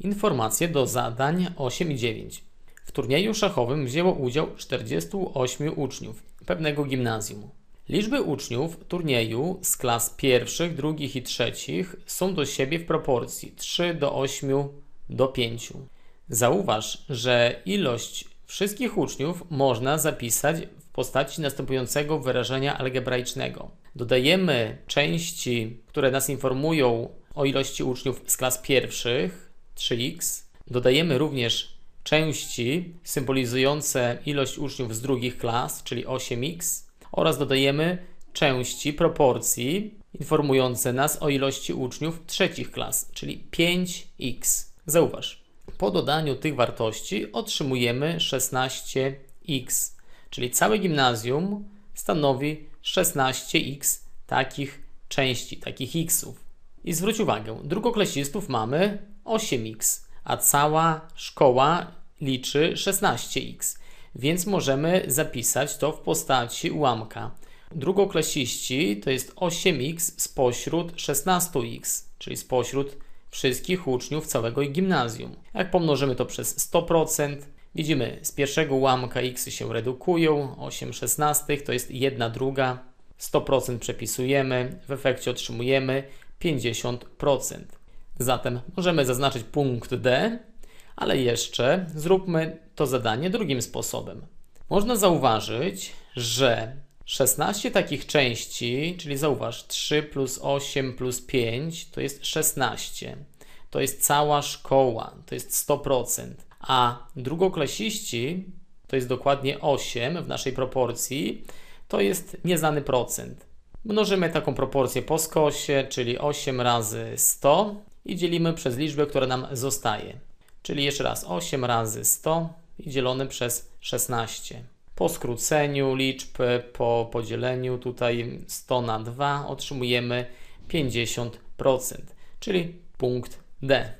Informacje do zadań 8 i 9. W turnieju szachowym wzięło udział 48 uczniów pewnego gimnazjum. Liczby uczniów turnieju z klas pierwszych, drugich i trzecich są do siebie w proporcji 3 do 8 do 5. Zauważ, że ilość wszystkich uczniów można zapisać w postaci następującego wyrażenia algebraicznego. Dodajemy części, które nas informują o ilości uczniów z klas pierwszych, 3x. Dodajemy również części symbolizujące ilość uczniów z drugich klas, czyli 8x. Oraz dodajemy części proporcji informujące nas o ilości uczniów trzecich klas, czyli 5x. Zauważ, po dodaniu tych wartości otrzymujemy 16x, czyli całe gimnazjum stanowi 16x takich części, takich xów. I zwróć uwagę, drugoklasistów mamy 8x, a cała szkoła liczy 16x, więc możemy zapisać to w postaci ułamka. Drugoklasiści to jest 8x spośród 16x, czyli spośród wszystkich uczniów całego gimnazjum. Jak pomnożymy to przez 100%, widzimy z pierwszego ułamka x się redukują, 8 szesnastych to jest 1 druga, 100% przepisujemy, w efekcie otrzymujemy 50%. Zatem możemy zaznaczyć punkt D, ale jeszcze zróbmy to zadanie drugim sposobem. Można zauważyć, że 16 takich części, czyli zauważ 3 plus 8 plus 5 to jest 16. To jest cała szkoła, to jest 100%. A drugoklasiści to jest dokładnie 8 w naszej proporcji, to jest nieznany procent. Mnożymy taką proporcję po skosie, czyli 8 razy 100 i dzielimy przez liczbę, która nam zostaje. Czyli jeszcze raz 8 razy 100 i dzielone przez 16. Po skróceniu liczb, po podzieleniu tutaj 100 na 2 otrzymujemy 50%, czyli punkt D.